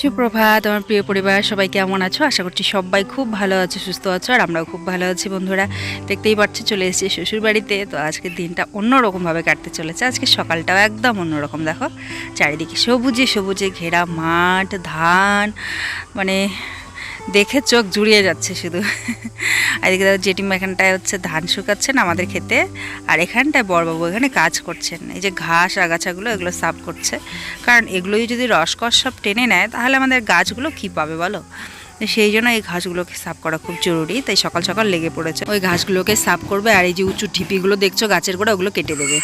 সুপ্রভাত, আমার প্রিয় পরিবার, সবাই কেমন আছো? আশা করছি সবাই খুব ভালো আছো, সুস্থ আছো, আর আমরাও খুব ভালো আছি বন্ধুরা। দেখতেই পাচ্ছি, চলে এসেছি শ্বশুর বাড়িতে তো আজকের দিনটা অন্যরকমভাবে কাটতে চলেছে। আজকে সকালটাও একদম অন্যরকম, দেখো। চারিদিকে সবুজে সবুজে ঘেরা মাঠ, ধান মানে দেখে চোখ জুড়িয়ে যাচ্ছে শুধু। আর এদিকে দেখো জেঠিমা এখানটায় হচ্ছে ধান শুকাচ্ছেন আমাদের খেতে, আর এখানটায় বড়বাবু এখানে কাজ করছেন। এই যে ঘাস, আগাছাগুলো এগুলো সাফ করছে। কারণ এগুলোই যদি রসকস সব টেনে নেয়, তাহলে আমাদের গাছগুলো কী পাবে বলো? সেই জন্য এই ঘাসগুলোকে সাফ করা খুব জরুরি, তাই সকাল সকাল লেগে পড়েছে। ওই ঘাসগুলোকে সাফ করবে, আর এই যে উঁচু ঢিপিগুলো দেখছ, গাছের গোড়া, ওগুলো কেটে দেবে।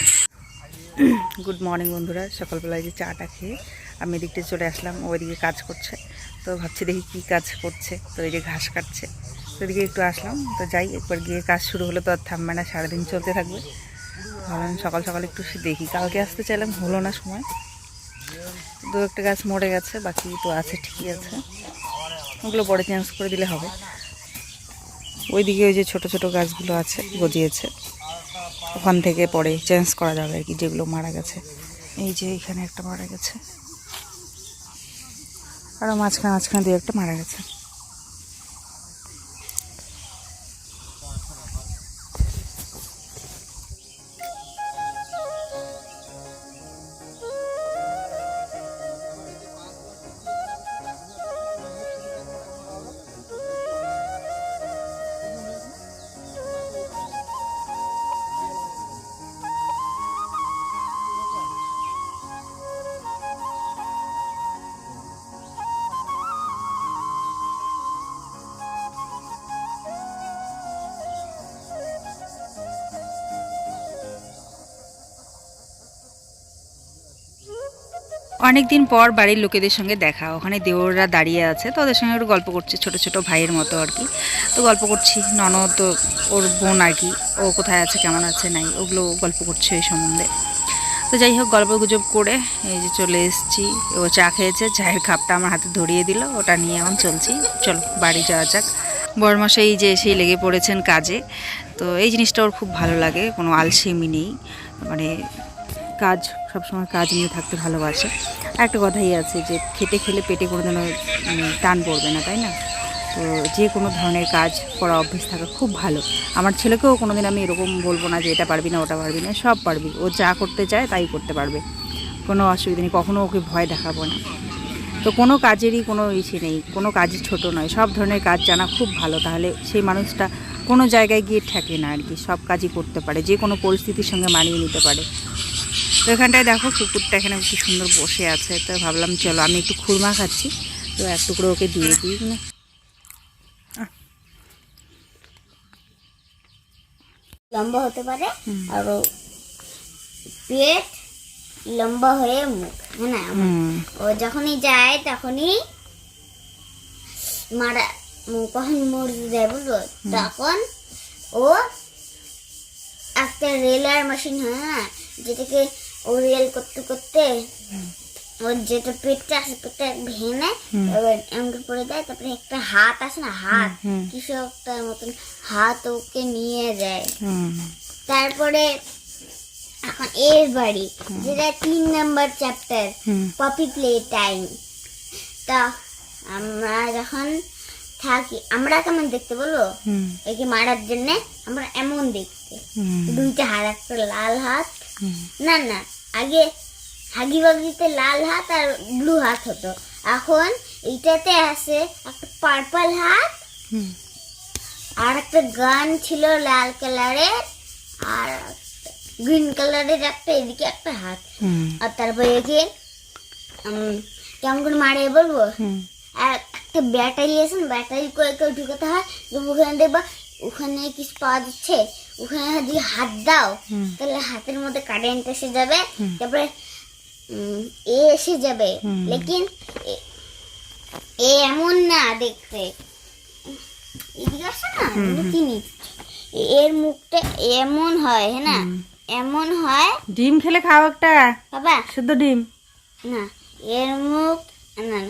গুড মর্নিং বন্ধুরা, সকালবেলায় যে চাটা খেয়ে আমি এদিকটা চলে আসলাম ওইদিকে কাজ করছে। তো ভাবছি দেখি কী কাজ করছে। তো এই যে ঘাস কাটছে। তো এদিকে একটু আসলাম। তো যাই, একবার গিয়ে কাজ শুরু হলে তো আর থামবে না, সারাদিন চলতে থাকবে। ভাবলাম সকাল সকাল একটু দেখি। কালকে আসতে চাইলাম, হলো না সময়। দু একটা গাছ মরে গেছে, বাকি তো আছে, ঠিকই আছে। ওগুলো পরে চেঞ্জ করে দিলে হবে। ওইদিকে ওই যে ছোট ছোট গাছগুলো আছে, গজিয়েছে। ওখান থেকে পরে চেঞ্জ করা যাবে আর কি, যেগুলো মারা গেছে। এই যে এখানে একটা মারা গেছে। আরও মাঝখানে মাঝখানে দু একটা মারা গেছে। অনেকদিন পর বাড়ির লোকেদের সঙ্গে দেখা। ওখানে দেওররা দাঁড়িয়ে আছে, তো ওদের সঙ্গে একটু গল্প করছি, ছোট ছোট ভাইয়ের মতো আর কি। তো গল্প করছি, ননদ, ওর বোন আর কি, ও কোথায় আছে, কেমন আছে, নাই, ওগুলো গল্প করছে এই সম্বন্ধে। তো যাই হোক, গল্প গুজব করে এই যে চলে এসেছি। ও চা খেয়েছে, চায়ের কাপটা আমার হাতে ধরিয়ে দিল, ওটা নিয়ে এখন চলছি। চলো, বাড়ি যাওয়া যাক। বরমাসাই যে এসেই লেগে পড়েছেন কাজে। তো এই জিনিসটা ওর খুব ভালো লাগে, কোনো আলসেমি নেই। মানে কাজ সবসময় কাজ নিয়ে থাকতে ভালোবাসে। একটা কথাই আছে যে খেটে খেলে পেটে কোনো উম, টান পড়বে না তাই না? তো যে কোনো ধরনের কাজ করা অভ্যেস থাকা খুব ভালো। আমার ছেলেকেও কোনো দিন আমি এরকম বলব না যে এটা পারবি না ওটা পারবি না সব পারবি। ও যা করতে চায় তাই করতে পারবে। কোনো অসুবিধা নেই কখনও ওকে ভয় দেখাবো না। তো কোনো কাজেরই কোনো ইসে নেই কোনো কাজই ছোট নয়। সব ধরনের কাজ জানা খুব ভালো তাহলে সেই মানুষটা কোনো জায়গায় গিয়ে ঠেকে না আর কি সব কাজই করতে পারে যে কোনো পরিস্থিতির সঙ্গে মানিয়ে নিতে পারে। এখানটায় দেখো কুকুরটা এখানে কি সুন্দর বসে আছে। তো ভাবলাম চলো আমি একটু খুরমা খাচ্ছি। তো এক টুকরো ওকে দিয়ে দিই। না লম্বা হতে পারে। আর পেট লম্বা হয়ে মুখ হ্যাঁ না? ও যখনই যায় তখনই মারা কখন মরে যায় বুঝলো তখন ও একটা রেলার মেশিন হয় না যেটাকে ও রেল করতে করতে ওর যেটা পেটটা আছে পেটটা ভেঙে। এবার এমন পড়ে যায় তারপরে একটা হাত আছে না হাত। কিছু একটা মতন হাত ওকে নিয়ে যায়। তারপরে এখন এর বাড়ি যেটা তিন number chapter Poppy Playtime তা আমরা যখন থাকি আমরা কেমন দেখতে বলো? একে মারার জন্য আমরা এমন দেখতে। দুইটা হাত একটা লাল হাত না না আগে হাগি বাগিতে লাল হাত আর ব্লু হাত হতো। এখন এইটাতে আছে একটা পার্পল হাত আর একটা গান ছিল লাল কালারের আর গ্রিন কালারের একটা এদিকে একটা হাত। আর তারপরে উম, কেমন করে মারে বলব? আর একটা ব্যাটারি আছে ব্যাটারি করে করে ঢুকাতে হয় ওখানে দেখবা ওখানে কিছু পাওয়া যাচ্ছে ওখানে যদি হাত দাও তাহলে হাতের মধ্যে কারেন্ট এসে যাবে তারপরে এ এসে যাবে লেকিন এ- এমন না দেখতে। এদিকে আসো না চিনি এর মুখটা এমন হয় হ্যাঁ না? এমন হয়। ডিম খেলে খাও একটা। বাবা। শুদ্ধ ডিম। না এর মুখ না না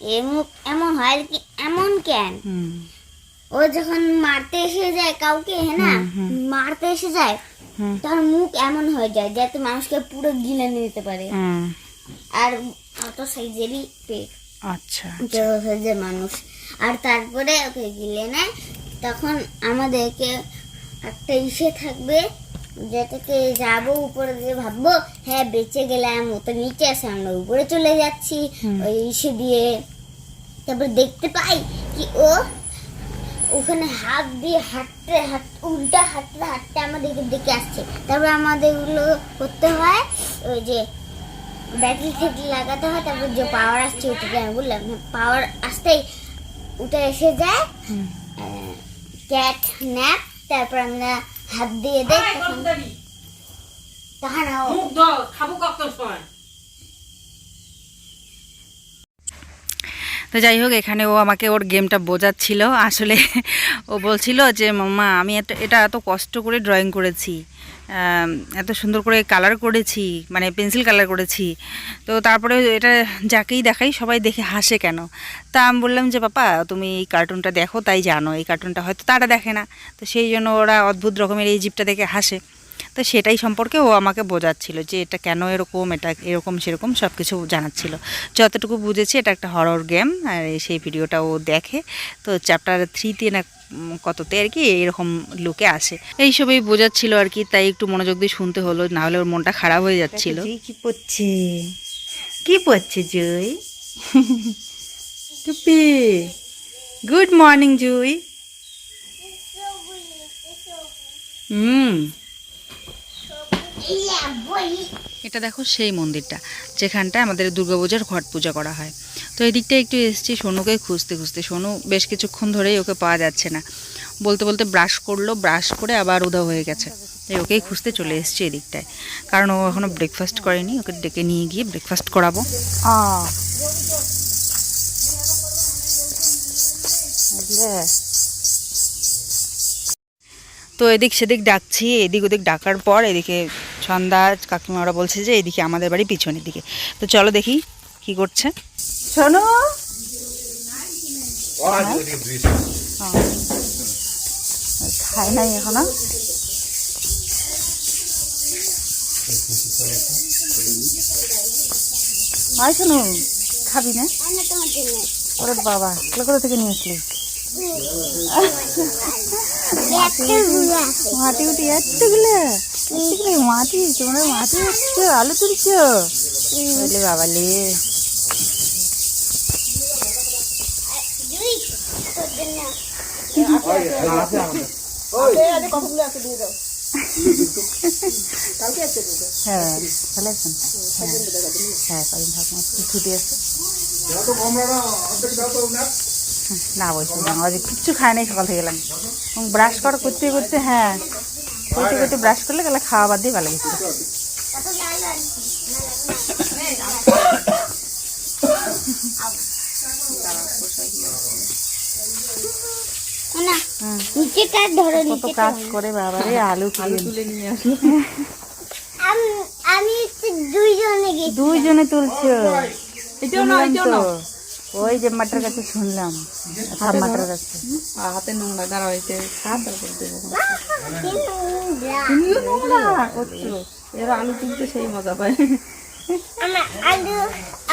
এর মুখ এমন হয় কি এমন কেন? ও যখন মারতে এসে যায় কাউকে হ্যাঁ না? মারতে এসে যায় তার মুখ এমন হয়ে যায় যাতে মানুষকে পুরো গিলে নিতে পারে। আর অত সাইজেরই পেট। আচ্ছা তেরো সাইজের মানুষ। আর তারপরে ওকে গিলে নেয় তখন আমাদেরকে একটা ইসে থাকবে যেটাকে যাব উপরে দিয়ে ভাববো হ্যাঁ বেঁচে গেলাম ও তো নিচে আছে আমরা উপরে চলে যাচ্ছি। ওই ইসে দিয়ে তারপর দেখতে পাই কি ও ওখানে হাত দিয়ে হাঁটতে হাঁট উল্টা হাঁটতে হাঁটতে আমাদেরকে দেখে আসছে। তারপর আমাদের ওগুলো করতে হয় ওই যে ব্যাটারি থেকে লাগাতে হয় তারপর যে পাওয়ার আসছে ওটাকে আমি বললাম পাওয়ার আসতেই ওটা এসে যায় ক্যাট ন্যাপ তারপর আমরা হাত দিয়ে দেয় তখন তখন খাব কখন সময়? তো যাই হোক, এখানে ও আমাকে ওর গেমটা বোঝাচ্ছিল। আসলে ও বলছিল যে মাম্মা আমি এত- এটা এত কষ্ট করে ড্রয়িং করেছি এত সুন্দর করে কালার করেছি মানে পেন্সিল কালার করেছি। তো তারপরে এটা যাকেই দেখাই, সবাই দেখে হাসে কেন? তা আমি বললাম যে পাপা তুমি এই কার্টুনটা দেখো, তাই জানো, এই কার্টুনটা হয়তো তারা দেখে না। তো সেই জন্য ওরা অদ্ভুত রকমের এই জিপটা দেখে হাসে। তো সেটাই সম্পর্কে ও আমাকে বোঝাচ্ছিল যে এটা কেন এরকম এটা এরকম সেরকম সব কিছু জানাচ্ছিল। যতটুকু বুঝেছি এটা একটা হরর গেম আর সেই ভিডিওটা ও দেখে। তো চ্যাপ্টার থ্রিতে না কততে আর কি এরকম লোকে আসে। এইসবই বোঝাচ্ছিল আর কি তাই একটু মনোযোগ দিয়ে শুনতে হলো না হলে ওর মনটা খারাপ হয়ে যাচ্ছিল। কি পড়ছে? কি পড়ছে জুই? টুপি। Good morning Jui. হুম। এটা দেখো সেই মন্দিরটা, যেখানটায় আমাদের দুর্গাপূজার ঘট পূজা করা হয়। তো এই দিকটা একটু এসেছি সোনুকে খুঁজতে খুঁজতে। সোনু বেশ কিছুক্ষণ ধরেই ওকে পাওয়া যাচ্ছে না। বলতে বলতে ব্রাশ করল, ব্রাশ করে আবার উধাও হয়ে গেছে। তাই ওকেই খুঁজতে চলে এসেছি এদিকটায় কারণ ও এখনও ব্রেকফাস্ট করেনি, ওকে ডেকে নিয়ে গিয়ে ব্রেকফাস্ট করাবো। তো এদিক সেদিক ডাকছি এদিক ওদিক ডাকার পর এদিকে সন্ধ্যা কাকিমা ওরা বলছে যে এদিকে আমাদের বাড়ি পিছনের দিকে। তো চলো দেখি কি করছে। শোনো। খাই নাই এখনও। আয় শোনো খাবি না? তোমার জন্য। ওরে বাবা কোথা থেকে নিয়ে আসলি? মাটি উঠি এতগুলো এতগুলো মাটি, তোমরা মাটি উঠছো, আলু তুলছো। বলে বাবালে হ্যাঁ ভালো হ্যাঁ হ্যাঁ ছুটি আছে। না বলছি না আজ কিচ্ছু খায় নাই সকাল থেকে গেলাম। এবং ব্রাশ করা করতে করতে হ্যাঁ করতে করতে ব্রাশ করলে গেলে খাওয়া বাদ দিয়ে ভালো গেছে কত কাজ করে বাবারে আলু তুলে আমি দুইজনে দুইজনে তুলছো? এটাও না এটাও না তো। ওই যে মাটার কাছে শুনলাম মাটার কাছে। হাতে নোংরা খা তারপর দেবো। নোংরা? করছ এরা আলু তুলতে সেই মজা পায়। আলু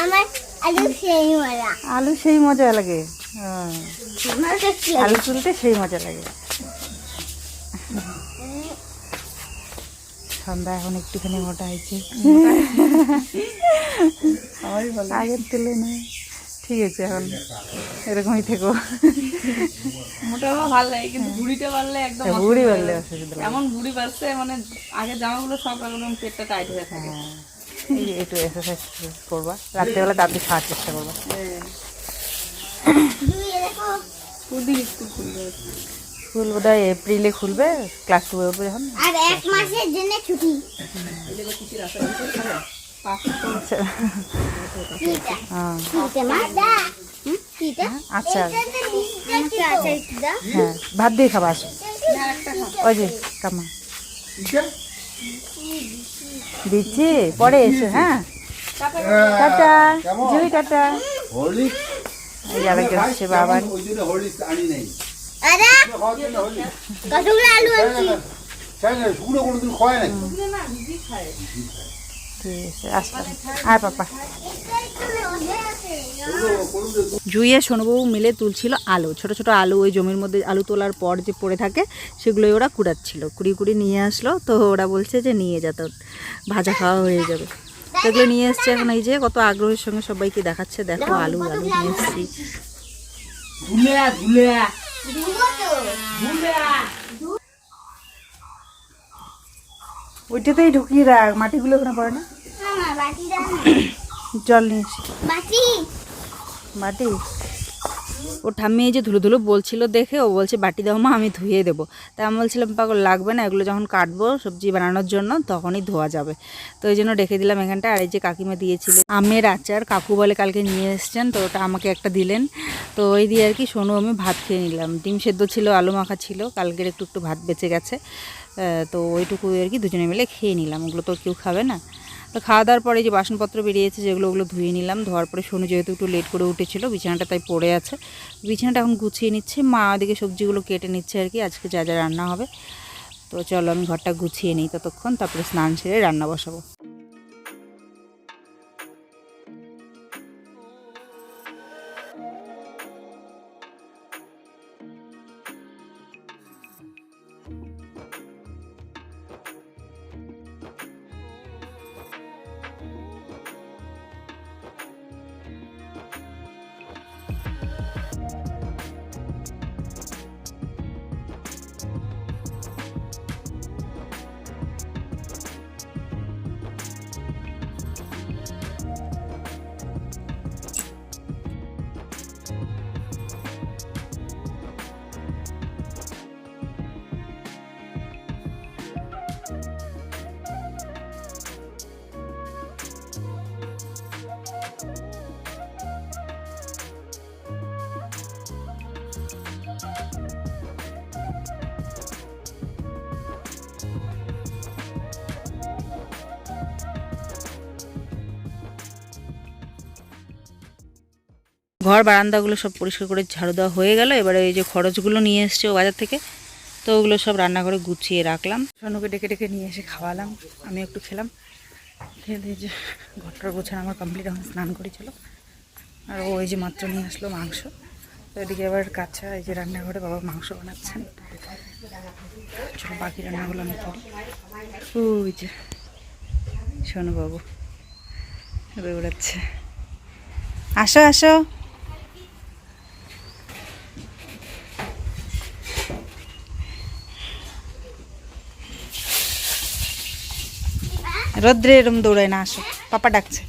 আমার আলু সেই মারা আলু সেই মজা লাগে। হ্যাঁ। আলু তুলতে সেই মজা লাগে। সন্ধ্যা এখন একটুখানি মোটা হয়েছে। আগের তুলে নেই ঠিক আছে এখন এরকমই থেকো। মোটা ভালো লাগে কিন্তু বুড়িটা পারলে একদম বুড়ি অসুবিধা বললে হয়। অসুবিধা এমন বুড়ি পারছে মানে আগে জামাগুলো সব একদম পেটটা টাইট হয়ে থাকে। হ্যাঁ এই যে একটু এক্সারসাইজ করবা। রাত্রেবেলা তাড়াতাড়ি খাওয়ার চেষ্টা করবা। প্রতিদিন স্কুল খুলবে? স্কুল বোধ হয় এপ্রিলে খুলবে ক্লাস টুয়ে উঠবে যখন আর এক মাসের জন্য ছুটি। আচ্ছা হ্যাঁ আচ্ছা হ্যাঁ ভাত দিয়ে খাবা ওই যে কামা দিচ্ছি পরে এসো হ্যাঁ টাটা জুই টাটা আরেকজন আসছে বাবা খায় ঠিক আছে আসলাম আর পাপা জুইয়ে সোনবাবু মিলে তুলছিল আলু। ছোট ছোট আলু ওই জমির মধ্যে আলু তোলার পর যে পড়ে থাকে সেগুলোই ওরা কুড়াচ্ছিল। কুড়ি কুড়ি নিয়ে আসলো তো ওরা বলছে যে নিয়ে যেত ভাজা খাওয়া হয়ে যাবে। তো এগুলো নিয়ে এসছে এখন এই যে কত আগ্রহের সঙ্গে সবাইকে দেখাচ্ছে। দেখো আলু আলু নিয়ে এসছি। ওইটাতেই ঢুকিয়ে রাখ মাটিগুলো ওখানে পড়ে না। জল নিয়ে এসি বাটি। ও ঠাম্মি এই যে ধুলো ধুলো বলছিল দেখে ও বলছে বাটি দাও মা আমি ধুয়ে দেবো। তা আমি বলছিলাম পাগল লাগবে না এগুলো যখন কাটবো সবজি বানানোর জন্য তখনই ধোয়া যাবে। তো এই জন্য রেখে দিলাম এখানটা। আর এই যে কাকিমা দিয়েছিল আমের আচার কাকু বলে কালকে নিয়ে এসছেন তো ওটা আমাকে একটা দিলেন। তো ওই দিয়ে আর কি শোনো আমি ভাত খেয়ে নিলাম। ডিম সেদ্ধ ছিল আলু মাখা ছিল কালকের একটু একটু ভাত বেঁচে গেছে। তো ওইটুকু আর কি দুজনে মিলে খেয়ে নিলাম। ওগুলো তো কেউ খাবে না। খাওয়া দাওয়ার পরে যে বাসনপত্র বেরিয়েছে, যেগুলো ওগুলো ধুয়ে নিলাম। ধোয়ার পরে সোনু যেহেতু একটু লেট করে উঠেছিলো, বিছানাটা তাই পড়ে আছে। বিছানাটা এখন গুছিয়ে নিচ্ছে। মা ওদিকে সবজিগুলো কেটে নিচ্ছে আর কি। আজকে যা যা রান্না হবে। তো চলো আমি ঘরটা গুছিয়ে নিই ততক্ষণ। তারপরে স্নান সেরে রান্না বসাবো। ঘর, বারান্দাগুলো সব পরিষ্কার করে ঝাড়ু দেওয়া হয়ে গেল। এবারে এই যে খরচগুলো নিয়ে এসছে ও বাজার থেকে, তো ওগুলো সব রান্নাঘরে গুছিয়ে রাখলাম। সোনুকে ডেকে ডেকে নিয়ে এসে খাওয়ালাম, আমি একটু খেলাম। খেয়ে দিয়ে যে ঘরটার গোছানো আমার কমপ্লিট এখন স্নান করেছিল। আর ও এই যে মাত্র নিয়ে আসলো মাংস। তো এদিকে এবার কাঁচা এই যে রান্নাঘরে বাবা মাংস বানাচ্ছেন। চলো বাকি রান্নাগুলো আমি করি। ওই যে শোনো বাবু দৌড়াচ্ছে আসো আসো। রোদ্রে এরম দৌড়ায় না আসো পাপা ডাকছে।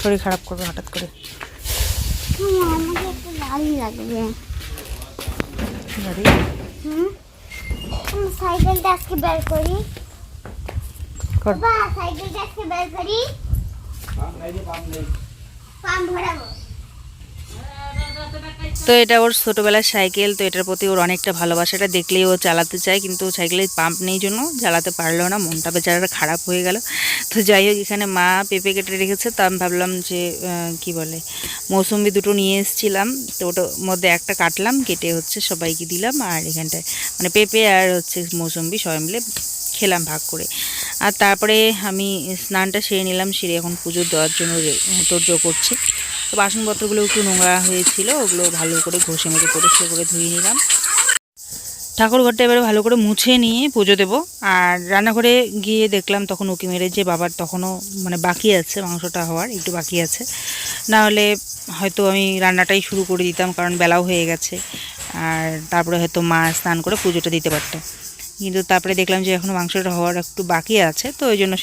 শরীর খারাপ করবে হঠাৎ করে। সাইকেলটা আজকে বের করি। সাইকেলটা আজকে বের করি পাম্প ভরাবো তো এটা ওর ছোটোবেলার সাইকেল, তো এটার প্রতি ওর অনেকটা ভালোবাসাটা দেখলেই ও চালাতে চায়, কিন্তু সাইকেলের পাম্প নেই জন্য চালাতে পারল না। মনটা বেচারাটা খারাপ হয়ে গেল। তো যাই হোক, এখানে মা পেঁপে কেটে রেখেছে। তো আমি ভাবলাম যে কি বলে মৌসুম্বি দুটো নিয়ে এসেছিলাম। তো ওটার মধ্যে একটা কাটলাম, কেটে হচ্ছে সবাইকে দিলাম। আর এখানটায় মানে পেঁপে আর হচ্ছে মৌসুম্বি সবাই মিলে খেলাম ভাগ করে। আর তারপরে আমি স্নানটা সেরে নিলাম, সেরে এখন পুজো দেওয়ার জন্য তোড়জোড় করছি। তো বাসনপত্রগুলো একটু নোংরা হয়েছিল, ওগুলো ভালো করে ঘষে মেজে পরিষ্কার করে ধুয়ে নিলাম। ঠাকুর ঘরটা এবারে ভালো করে মুছে নিয়ে পুজো দেবো। আর রান্নাঘরে গিয়ে দেখলাম তখন উকি মেরে যে বাবার তখনও মানে বাকি আছে, মাংসটা হওয়ার একটু বাকি আছে। না হলে হয়তো আমি রান্নাটাই শুরু করে দিতাম, কারণ বেলাও হয়ে গেছে। আর তারপরে হয়তো মা স্নান করে পুজোটা দিতে পারতো। কিন্তু তারপরে দেখলাম যে এখনও মাংসটা হওয়ার একটু বাকি আছে, তো ওই জন্য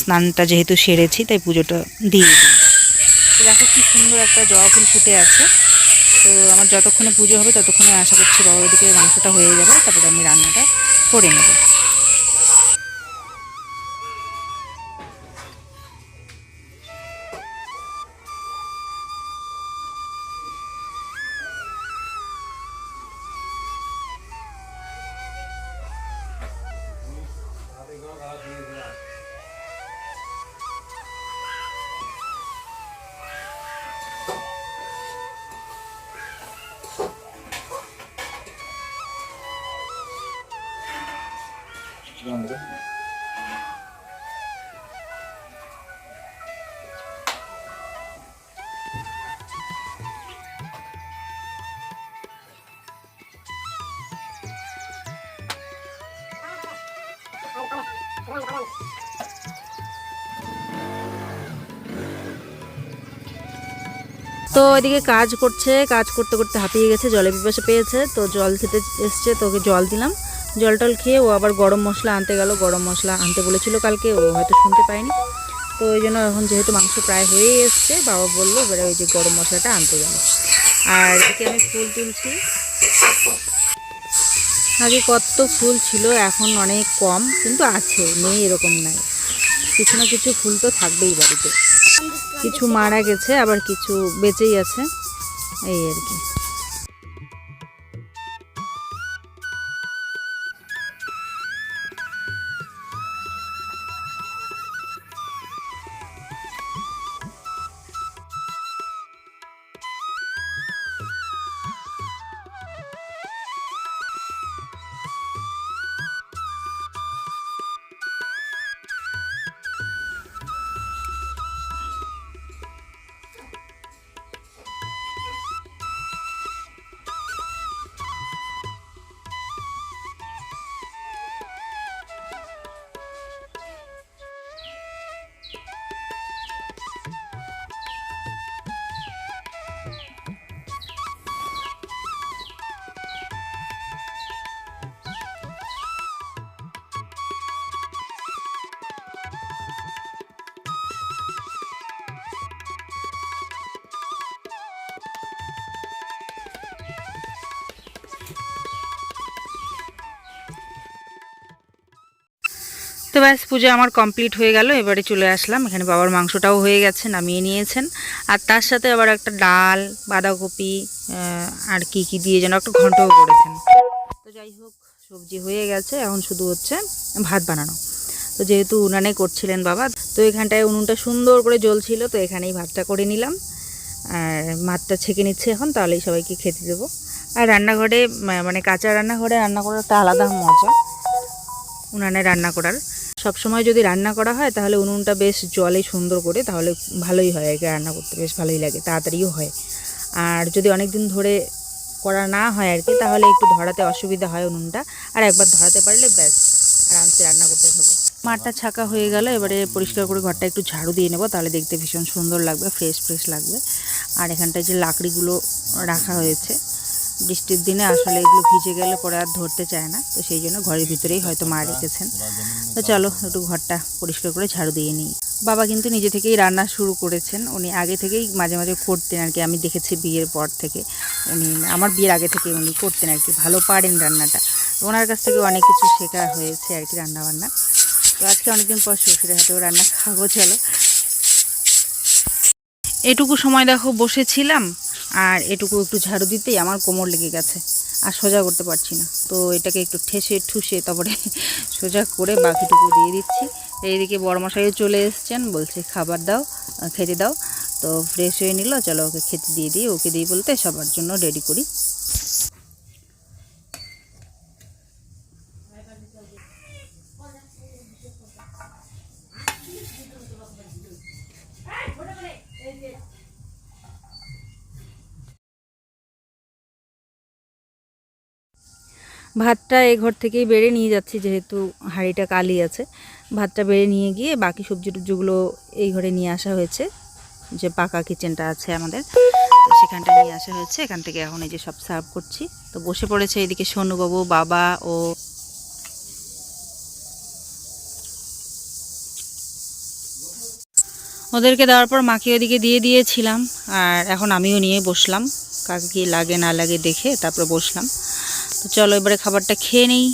স্নানটা যেহেতু সেরেছি, তাই পুজোটা দিয়ে দিই দেখো কি সুন্দর একটা জবা ফুল ফুটে আছে। তো আমার যতক্ষণে পুজো হবে ততক্ষণে আশা করছি বাবার দিকে মাংসটা হয়ে যাবে, তারপরে আমি রান্নাটা করে নেব। তো এদিকে কাজ করছে, কাজ করতে করতে হাঁপিয়ে গেছে, জলে পিপাসা পেয়েছে, তো জল খেতে এসছে, তো ওকে জল দিলাম। জল টল খেয়ে ও আবার গরম মশলা আনতে গেল, গরম মশলা আনতে বলেছিল কালকে, ও হয়তো শুনতে পায়নি। তো ওই জন্য এখন যেহেতু মাংস প্রায় হয়েই এসছে, বাবা বলল এবারে ওই যে গরম মশলাটা আনতে গেল। আর এদিকে আমি ফুল তুলছি। আগে কত ফুল ছিল, এখন অনেক কম, কিন্তু আছে, নেই এরকম নাই। কিছু না কিছু ফুল তো থাকবেই বাড়িতে। কিছু মারা গেছে আবার কিছু বেঁচেই আছে। এই আর কি। তো ব্যাস, পুজো আমার কমপ্লিট হয়ে গেল। এবারে চলে আসলাম। এখানে বাবার মাংসটাও হয়ে গেছে, নামিয়ে নিয়েছেন। আর তার সাথে আবার একটা ডাল, বাঁধাকপি আর কি কি দিয়ে যেন একটা ঘন্টও করেছেন। তো যাই হোক, সবজি হয়ে গেছে। এখন শুধু হচ্ছে ভাত বানানো। তো যেহেতু উনানে করছিলেন বাবা, তো এখানটায় উনুনটা সুন্দর করে জ্বলছিল, তো এখানেই ভাতটা করে নিলাম। আর ভাতটা ছেঁকে নিচ্ছে এখন, তাহলেই সবাইকে খেতে দেবো। আর রান্নাঘরে মানে কাঁচা রান্নাঘরে রান্না করার একটা আলাদা মজা। উনানে রান্না করার সব সময় যদি রান্না করা হয়, তাহলে উনুনটা বেশ জলে সুন্দর করে তাহলে ভালোই হয়। আর রান্না করতে বেশ ভালোই লাগে, তাড়াতাড়িও হয়। আর যদি অনেক দিন ধরে করা না হয় আর কি তাহলে একটু ধরাতে অসুবিধা হয় উনুনটা। আর একবার ধরাতে পারলে ব্যাস, আরামসে রান্না করতে থাকব মাঠটা ছাকা হয়ে গেল, এবারে পরিষ্কার করে ঘরটা একটু ঝাড়ু দিয়ে নেব, তাহলে দেখতে ভীষণ সুন্দর লাগবে, ফ্রেশ ফ্রেশ লাগবে। আর এখানটায় যে লাকড়িগুলো রাখা হয়েছে বৃষ্টির দিনে আসলে এগুলো ভিজে গেলে পরে আর ধরতে চায় না। তো সেই জন্য ঘরের ভিতরেই হয়তো মা রেখেছেন। তো চলো একটু ঘরটা পরিষ্কার করে ঝাড়ু দিয়ে নিই। বাবা কিন্তু নিজে থেকেই রান্না শুরু করেছেন। উনি আগে থেকেই মাঝে মাঝে করতেন আর কি। আমি দেখেছি বিয়ের পর থেকে। উনি, আমার বিয়ের আগে থেকে উনি করতেন আর কি। ভালো পারেন রান্নাটা। তো ওনার কাছ থেকে অনেক কিছু শেখা হয়েছে আর কি রান্না বান্না তো আজকে অনেকদিন পর শ্বশুরের হাতেও রান্না খাব, চলো। এটুকু সময় দেখো, বসেছিলাম। আর এটুকু একটু ঝাড়ু দিতেই আমার কোমর লেগে গেছে। আর সোজা করতে পারছি না। তো এটাকে একটু ঠেসে ঠুসে তারপরে সোজা করে বাকিটুকু দিয়ে দিচ্ছি। এইদিকে বড়মশাইও চলে এসছেন, বলছে খাবার দাও খেতে দাও। তো ফ্রেশ হয়ে নিল, চলো ওকে খেতে দিয়ে দিই, ওকে দিই বলতে সবার জন্য রেডি করি। ভাতটা এ ঘর থেকেই বেড়ে নিয়ে যাচ্ছি, যেহেতু হাঁড়িটা কালি আছে। ভাতটা বেড়ে নিয়ে গিয়ে বাকি সবজি টবজিগুলো এই ঘরে নিয়ে আসা হয়েছে, যে পাকা কিচেনটা আছে আমাদের। তো সেখানটা নিয়ে আসা হয়েছে, এখান থেকে এখন এই যে সব সার্ভ করছি। তো বসে পড়েছে এদিকে সোনুবাবু, বাবা ও ওদেরকে দেওয়ার পর মাকে ওদিকে দিয়ে দিয়েছিলাম, আর এখন আমিও নিয়ে বসলাম, কাকে কি লাগে না লাগে দেখে তারপর বসলাম। তো চলো এবারে খাবারটা খেয়ে নেই।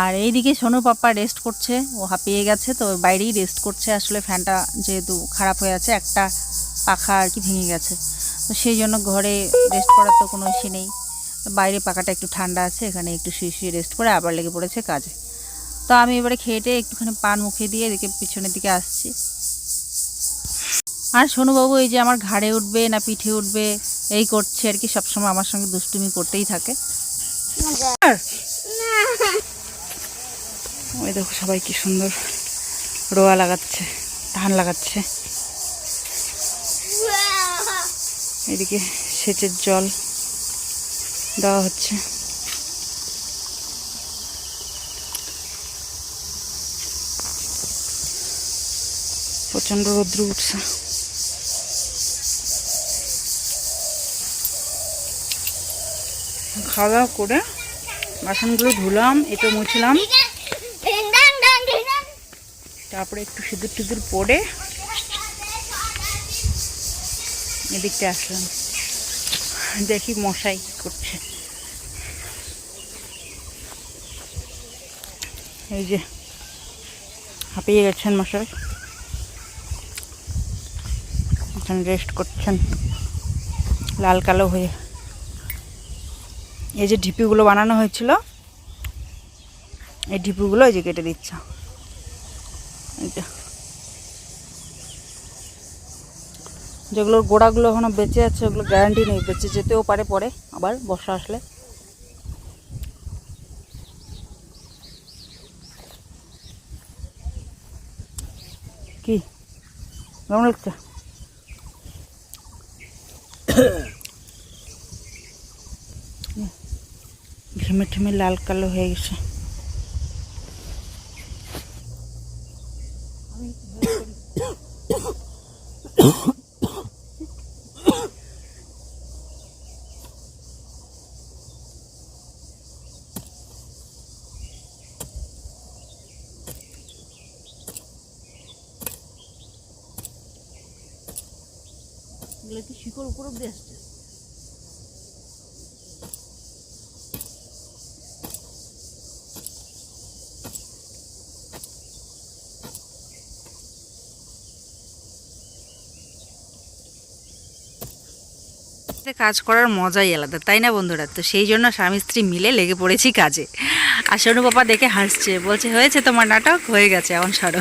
আর এইদিকে সোনু পাপ্পা রেস্ট করছে, ও হাঁপিয়ে গেছে তো বাইরেই রেস্ট করছে। আসলে ফ্যানটা যেহেতু খারাপ হয়ে আছে, একটা পাখা আর কি ভেঙে গেছে। তো সেই জন্য ঘরে রেস্ট করার তো কোনো ইসে নেই। বাইরে পাখাটা একটু ঠান্ডা আছে, এখানে একটু শুয়ে শুয়ে রেস্ট করে আবার লেগে পড়েছে কাজে। তো আমি এবারে খেয়েটে একটুখানি পান মুখে দিয়ে এদিকে পিছনের দিকে আসছি। আর সোনুবাবু এই যে আমার ঘাড়ে উঠবে না পিঠে উঠবে, এই করছে আর কি, সবসময় আমার সঙ্গে দুষ্টুমি করতেই থাকে। ওই দেখো সবাই কি সুন্দর রোয়া লাগাচ্ছে, ধান লাগাচ্ছে। এদিকে সেচের জল দেওয়া হচ্ছে। প্রচণ্ড রৌদ্র উঠছে। খাওয়া দাওয়া করে বাসনগুলো ধুলাম, এটো মুছলাম। তারপরে একটু সিঁদুর টিঁদুর পরে এদিকটা আসলাম। দেখি মশাই করছে। এই যে হাঁপিয়ে গেছেন মশাই। রেস্ট করছেন। লাল কালো হয়ে এই যে ঢিপিগুলো বানানো হয়েছিল, এই ঢিপিগুলো এই যে কেটে দিচ্ছে। যেগুলোর গোড়াগুলো এখনও বেঁচে আছে, ওগুলো গ্যারান্টি নেই, বেঁচে যেতেও পারে পরে, আবার বর্ষা আসলে। কি? কেমন লাগছে? ঘেমে ঠেমে লাল কালো হয়ে গেছে। এগুলো কি শিকড় উপর অব্দি আসছে এতে কাজ করার মজাই আলাদা, তাই না বন্ধুরা? তো সেই জন্য স্বামী স্ত্রী মিলে লেগে পড়েছি কাজে। আর সোনু বাবা দেখে হাসছে, বলছে, হয়েছে তোমার নাটক? হয়ে গেছে এমন সারো।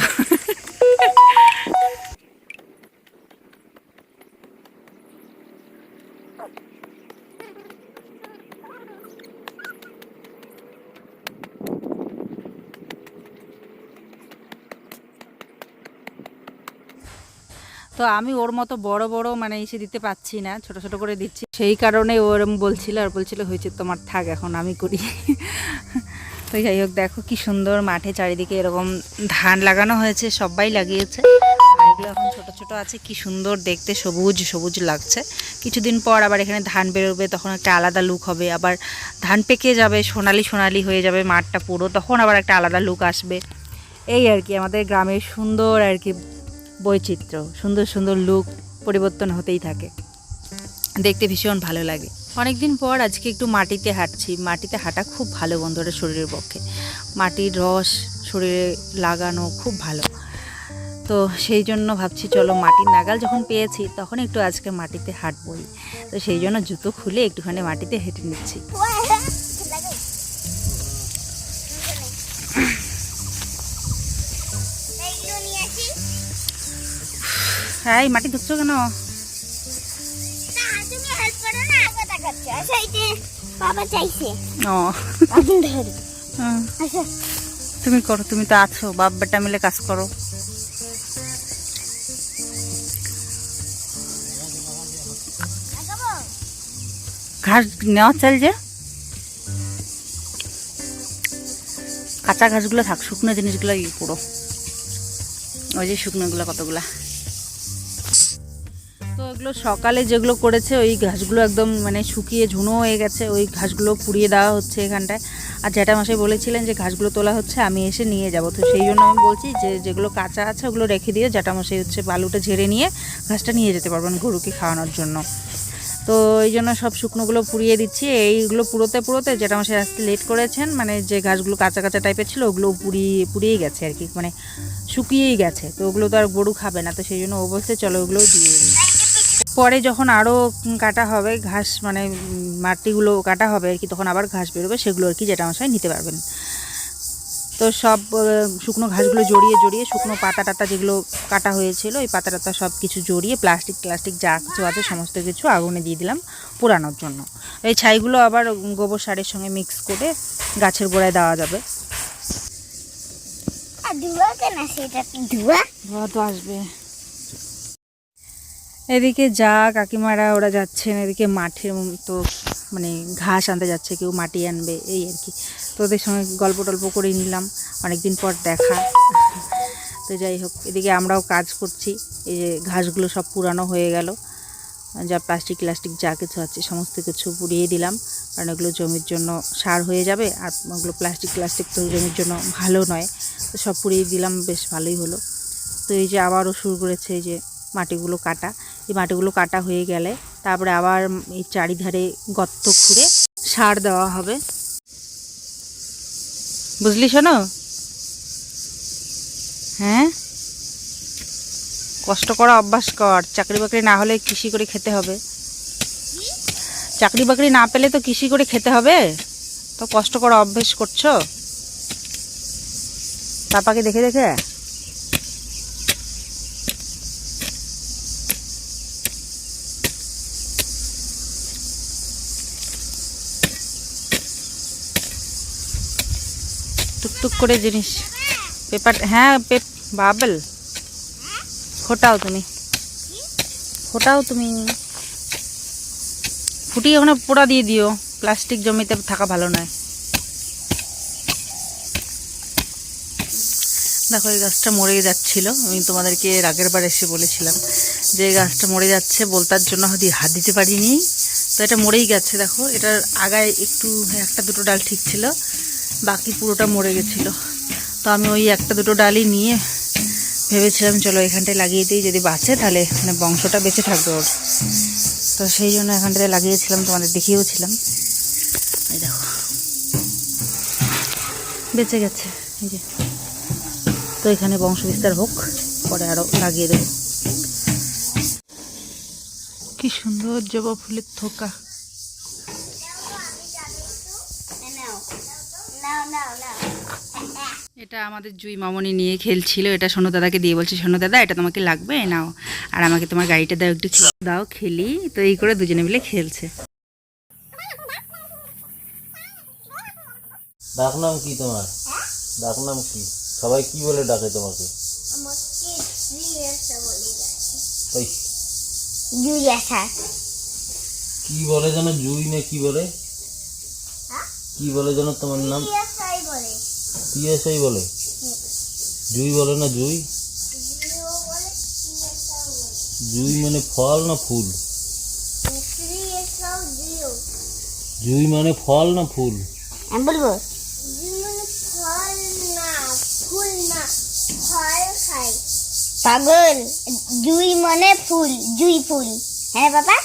তো আমি ওর মতো বড় বড় মানে এসে দিতে পাচ্ছি না, ছোট ছোট করে দিচ্ছি। সেই কারণে ও এরম বলছিল, আর বলছিল, হয়েছে, তোমার থাক, এখন আমি করি। তো যাই হোক, দেখো কি সুন্দর মাঠে চারিদিকে এরকম ধান লাগানো হয়েছে, সবাই লাগিয়েছে। এগুলো এখন ছোট ছোট আছে, কি সুন্দর দেখতে, সবুজ সবুজ লাগছে। কিছুদিন পর আবার এখানে ধান বেরোবে, তখন একটা আলাদা লুক হবে। আবার ধান পেকে যাবে, সোনালি সোনালি হয়ে যাবে মাঠটা পুরো, তখন আবার একটা আলাদা লুক আসবে। এই আর কি, আমাদের গ্রামের সুন্দর আর কি বৈচিত্র্য, সুন্দর সুন্দর লুক পরিবর্তন হতেই থাকে। দেখতে ভীষণ ভালো লাগে। অনেকদিন পর আজকে একটু মাটিতে হাঁটছি। মাটিতে হাঁটা খুব ভালো বন্ধুরা শরীরের পক্ষে। মাটির রস শরীরে লাগানো খুব ভালো। তো সেই জন্য ভাবছি, চলো মাটির নাগাল যখন পেয়েছি, তখন একটু আজকে মাটিতে হাঁটবই। তো সেই জন্য জুতো খুলে একটুখানি মাটিতে হেঁটে নিচ্ছি। এই মাটি ধুচ্ছ কেন। আচ্ছা, আচ্ছা। তুমি করো তুমি তো আছো বাপ বেটা মিলে কাজ করো। ঘাস নেওয়া চাল যে? কাঁচা ঘাসগুলো থাক শুকনো জিনিসগুলো ই করো। ওই যে শুকনোগুলো কতগুলা। তো এগুলো সকালে যেগুলো করেছে, ওই ঘাসগুলো একদম মানে শুকিয়ে ঝুনো হয়ে গেছে, ওই ঘাসগুলো পুড়িয়ে দেওয়া হচ্ছে এখানটায়। আর জ্যাঠা মশাই বলেছিলেন যে ঘাসগুলো তোলা হচ্ছে, আমি এসে নিয়ে যাব। তো সেই জন্য আমি বলছি যে যেগুলো কাঁচা আছে, ওগুলো রেখে দিয়ে জ্যাঠা মশাই হচ্ছে বালুটা ঝেড়ে নিয়ে ঘাসটা নিয়ে যেতে পারবেন গরুকে খাওয়ানোর জন্য। তো এই জন্য সব শুকনোগুলো পুড়িয়ে দিচ্ছি। এইগুলো পুরোতে পুরোতে যেটা আমার লেট করেছেন মানে যে ঘাসগুলো কাঁচা কাঁচা টাইপের ছিল, ওগুলো পুড়িয়ে, পুড়িয়েই গেছে আর কি মানে শুকিয়েই গেছে। তো ওগুলো তো আর গরু খাবে না, তো সেই জন্য ও বলছে, চলো ওগুলোও দিয়ে পরে যখন আরও কাটা হবে ঘাস মানে মাটিগুলো কাটা হবে আর কি তখন আবার ঘাস বেরোবে সেগুলো আর কি যেটা মশাই নিতে পারবেন। তো সব শুকনো ঘাসগুলো জড়িয়ে জড়িয়ে শুকনো পাতা টাতা যেগুলো কাটা হয়েছিল ওই পাতা টাতা সব কিছু জড়িয়ে প্লাস্টিক প্লাস্টিক যা কিছু আছে সমস্ত কিছু আগুনে দিয়ে দিলাম পোড়ানোর জন্য। এই ছাইগুলো আবার গোবর সারের সঙ্গে মিক্স করে গাছের গোড়ায় দেওয়া যাবে। ধোয়া তো আসবে। এদিকে যা কাকিমারা ওরা যাচ্ছেন, এদিকে মাঠের ম- তো মানে ঘাস আনতে যাচ্ছে, কেউ মাটি আনবে, এই আর কি। তো ওদের সঙ্গে গল্প টল্প করে নিলাম, অনেকদিন পর দেখা। তো যাই হোক, এদিকে আমরাও কাজ করছি, এই যে ঘাসগুলো সব পুরানো হয়ে গেল। যা প্লাস্টিক প্লাস্টিক যা কিছু আছে, সমস্ত কিছু পুড়িয়ে দিলাম, কারণ এগুলো জমির জন্য সার হয়ে যাবে, আর ওগুলো প্লাস্টিক প্লাস্টিক তো জমির জন্য ভালো নয়। তো সব পুড়িয়ে দিলাম, বেশ ভালোই হলো। তো এই যে আবারও শুরু করেছে, এই যে মাটিগুলো কাটা। এই মাটিগুলো কাটা হয়ে গেলে তারপরে আবার এই চারিধারে গর্ত খুঁড়ে সার দেওয়া হবে। বুঝলি শোনো? হ্যাঁ? কষ্ট করা অভ্যাস কর। চাকরি বাকরি না হলে কৃষি করে খেতে হবে। চাকরি বাকরি না পেলে তো কৃষি করে খেতে হবে? তো কষ্ট করা অভ্যাস করছ? পাপাকে দেখে দেখে? টুকটুক করে জিনিস। পেপার হ্যাঁ পেপ বাবল। ফোটাও তুমি। ফোটাও তুমি। ফুটিয়ে ওখানে পোড়া দিয়ে দিও। প্লাস্টিক জমিতে থাকা ভালো নয়। দেখো, এই গাছটা মরে যাচ্ছিল। আমি তোমাদেরকে এর আগের বার এসে বলেছিলাম যে এই গাছটা মরে যাচ্ছে বলতার জন্য হয়তো হাত দিতে পারিনি। তো এটা মরেই গেছে, দেখো। এটার আগায় একটু, একটা দুটো ডাল ঠিক ছিল। বাকি পুরোটা মরে গেছিল। তো আমি ওই একটা দুটো ডালি নিয়ে ভেবেছিলাম, চলো এখানটায় লাগিয়ে দিই, যদি বাঁচে তাহলে মানে বংশটা বেঁচে থাকবে ওর। তো সেই জন্য এখানটায় লাগিয়েছিলাম, তোমাদের দেখিয়েওছিলাম এই দেখো। বেঁচে গেছে, এই যে। তো এখানে বংশ বিস্তার হোক, পরে আরও লাগিয়ে দেবো। কি সুন্দর জবা ফুলের থোকা নাও নাও নাও নাও এটা আমাদের জুই মামনি নিয়ে খেলছিল এটা সোনু দাদাকে দিয়ে বলছে সোনু দাদা এটা তোমাকে লাগবে? নাও। আর আমাকে তোমার গাড়িটা দাও একটু খেলে দাও খেলি। তো এই করে দুজনে মিলে খেলছে। ডাকনাম কি তোমার? ডাকনাম কি? সবাই কি বলে ডাকে তোমাকে? কি বলে যেন জুই না কি বলে? কি বলে যেন তোমার নাম? জুলিয়াসাই বলে। জুই বলে না জুই? জুই মানে ফল না ফুল? জুই মানে ফল না ফুল? আমি বলব। জুই মানে ফুল না পাগল জুই মানে ফুল জুই ফুল। হ্যাঁ বাবা?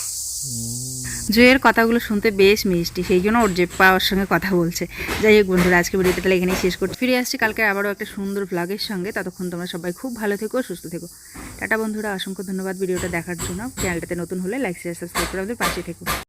জুয়ের কথাগুলো শুনতে বেশ মিষ্টি, সেই জন্য ওর যে পাওয়ার সঙ্গে কথা বলছে। যাই হোক বন্ধুরা আজকে ভিডিওটা তাহলে এখানেই শেষ করছি। ফিরে আসছি কালকে আবারও একটা সুন্দর ব্লগের সঙ্গে। ততক্ষণ তোমরা সবাই খুব ভালো থেকো, সুস্থ থেকো। টাটা বন্ধুরা, অসংখ্য ধন্যবাদ ভিডিওটা দেখার জন্য। চ্যানেলটাতে নতুন হলে লাইক শেয়ার সাবস্ক্রাইব করে আমাদের পাশে থেকো।